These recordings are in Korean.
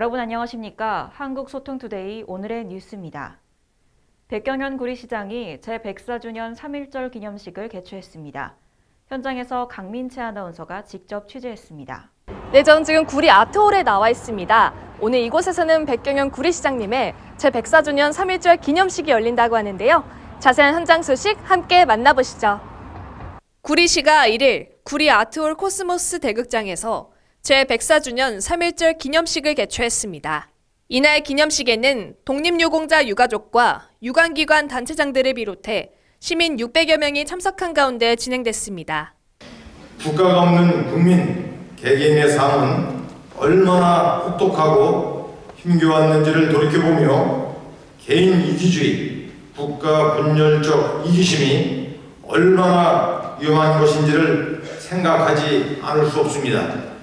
여러분 안녕하십니까? 한국소통투데이 오늘의 뉴스입니다. 백경현 구리시장이 제104주년 3.1절 기념식을 개최했습니다. 현장에서 강민채 아나운서가 직접 취재했습니다. 네, 전 지금 구리 아트홀에 나와 있습니다. 오늘 이곳에서는 백경현 구리시장님의 제104주년 3.1절 기념식이 열린다고 하는데요. 자세한 현장 소식 함께 만나보시죠. 구리시가 1일 구리 아트홀 코스모스 대극장에서 제104주년 3.1절 기념식을 개최했습니다. 이날 기념식에는 독립유공자 유가족과 유관기관 단체장들을 비롯해 시민 600여 명이 참석한 가운데 진행됐습니다. 국가가 없는 국민 개개인의 삶은 얼마나 혹독하고 힘겨웠는지를 돌이켜보며 개인 이기주의, 국가 분열적 이기심이 얼마나 위험한 것인지를 생각하지 않을 수 없습니다.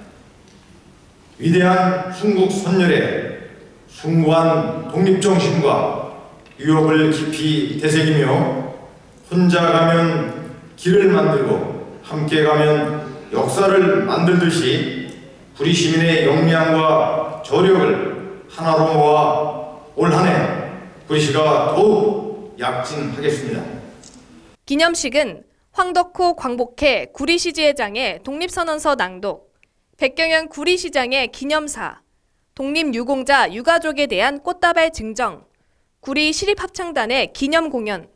위대한 순국 선열의 숭고한 독립정신과 위협을 깊이 되새기며 혼자 가면 길을 만들고 함께 가면 역사를 만들듯이 구리 시민의 역량과 저력을 하나로 모아 올 한해 구리시가 더욱 약진하겠습니다. 기념식은 황덕호 광복회 구리시 지회장의 독립선언서 낭독, 백경현 구리시장의 기념사, 독립유공자 유가족에 대한 꽃다발 증정, 구리 시립합창단의 기념 공연,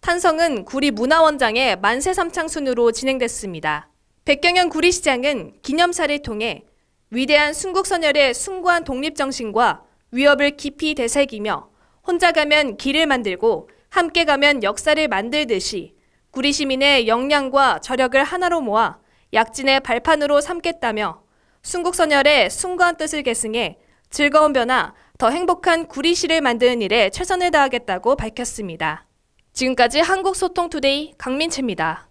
탄성은 구리 문화원장의 만세 삼창순으로 진행됐습니다. 백경현 구리시장은 기념사를 통해 위대한 순국선열의 숭고한 독립정신과 위협을 깊이 되새기며 혼자 가면 길을 만들고 함께 가면 역사를 만들듯이 구리 시민의 역량과 저력을 하나로 모아 약진의 발판으로 삼겠다며 순국선열의 숭고한 뜻을 계승해 즐거운 변화, 더 행복한 구리시를 만드는 일에 최선을 다하겠다고 밝혔습니다. 지금까지 한국소통투데이 강민채입니다.